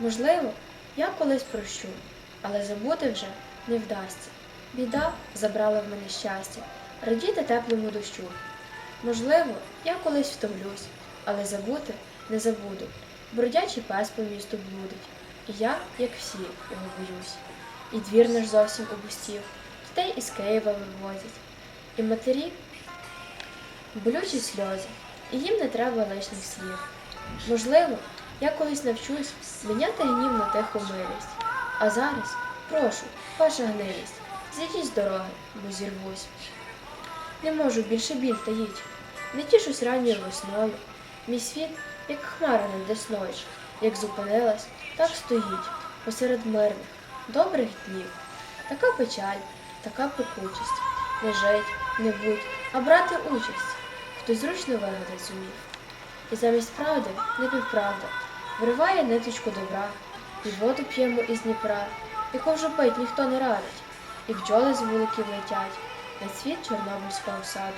Можливо, я колись прощу, але забути вже не вдасться. Біда забрала в мене щастя, радіти теплому дощу. Можливо, я колись втомлюсь, але забути не забуду. Бродячий пес по місту блудить, і я, як всі, його боюсь. І двір наш зовсім опустів, дітей із Києва вивозять. І матері болючі сльози, і їм не треба лишніх слів. Можливо, я колись навчусь міняти гнів на тиху милість. А зараз, прошу, ваша гнилість, зійдіть з дороги, бо зірвусь. Не можу більше біль таїть, не тішусь ранньою весною. Мій світ, як хмара над десною, як зупинилась, так стоїть посеред мирних, добрих днів. Така печаль, така пекучість. Не жить, не будь, а брати участь. Хтось зручно вигадати зумів. І замість правди непівправда, вириває ниточку добра, і воду п'ємо із Дніпра, яку вже пить ніхто не радить, і бджоли з вуликів летять на цвіт Чорнобильського саду.